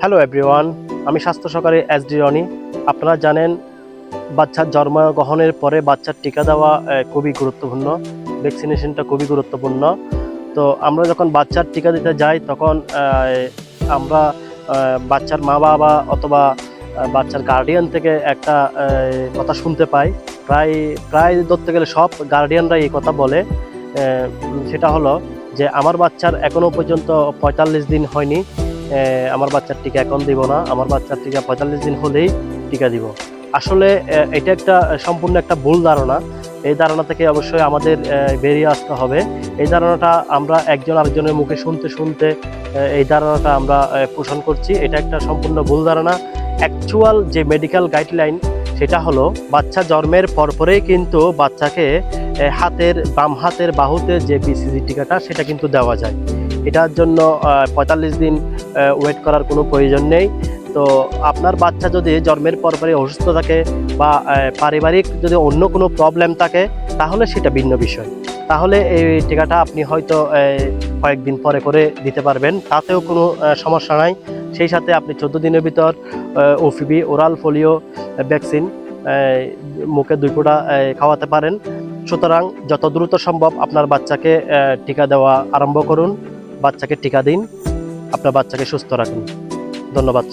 Hello everyone আমি স্বাস্থ্য সহকারী এস ডি রনি। আপনারা জানেন বাচ্চার জন্মগ্রহণের পরে বাচ্চার টিকা দেওয়া খুবই গুরুত্বপূর্ণ। ভ্যাকসিনেশনটা খুবই গুরুত্বপূর্ণ। তো আমরা যখন বাচ্চার টিকা দিতে যাই, তখন আমরা বাচ্চার মা বাবা অথবা বাচ্চার গার্ডিয়ান থেকে একটা কথা শুনতে পাই। প্রায় প্রায় ধরতে গেলে সব গার্ডিয়ানরা এই কথা বলে। সেটা হলো যে, আমার বাচ্চার এখনও পর্যন্ত পঁয়তাল্লিশ দিন হয়নি। আমার বাচ্চার টিকা এখন দিব না। আমার বাচ্চার টিকা পঁয়তাল্লিশ দিন হলেই টিকা দিব। আসলে এটা একটা সম্পূর্ণ একটা ভুল ধারণা। এই ধারণা থেকে অবশ্যই আমাদের বেরিয়ে আসতে হবে। এই ধারণাটা আমরা একজন আরেকজনের মুখে শুনতে শুনতে এই ধারণাটা আমরা পোষণ করছি। এটা একটা সম্পূর্ণ ভুল ধারণা। অ্যাকচুয়াল যে মেডিকেল গাইডলাইন, সেটা হলো, বাচ্চা জন্মের পরপরেই কিন্তু বাচ্চাকে হাতের, বাম হাতের বাহুতে যে বিসিজি টিকাটা, সেটা কিন্তু দেওয়া যায়। এটার জন্য পঁয়তাল্লিশ দিন ওয়েট করার কোনো প্রয়োজন নেই। তো আপনার বাচ্চা যদি জন্মের পরপরই অসুস্থ থাকে বা পারিবারিক যদি অন্য কোনো প্রবলেম থাকে, তাহলে সেটা ভিন্ন বিষয়। তাহলে এই টিকাটা আপনি হয়তো কয়েকদিন পরে করে দিতে পারবেন। তাতেও কোনো সমস্যা নাই। সেই সাথে আপনি চোদ্দ দিনের ভিতর ওফিবি ওরাল পোলিও ভ্যাকসিন মুখে দুই ফোঁটা খাওয়াতে পারেন। সুতরাং যত দ্রুত সম্ভব আপনার বাচ্চাকে টিকা দেওয়া আরম্ভ করুন। বাচ্চাকে টিকা দিন। আপনার বাচ্চাকে সুস্থ রাখুন। ধন্যবাদ।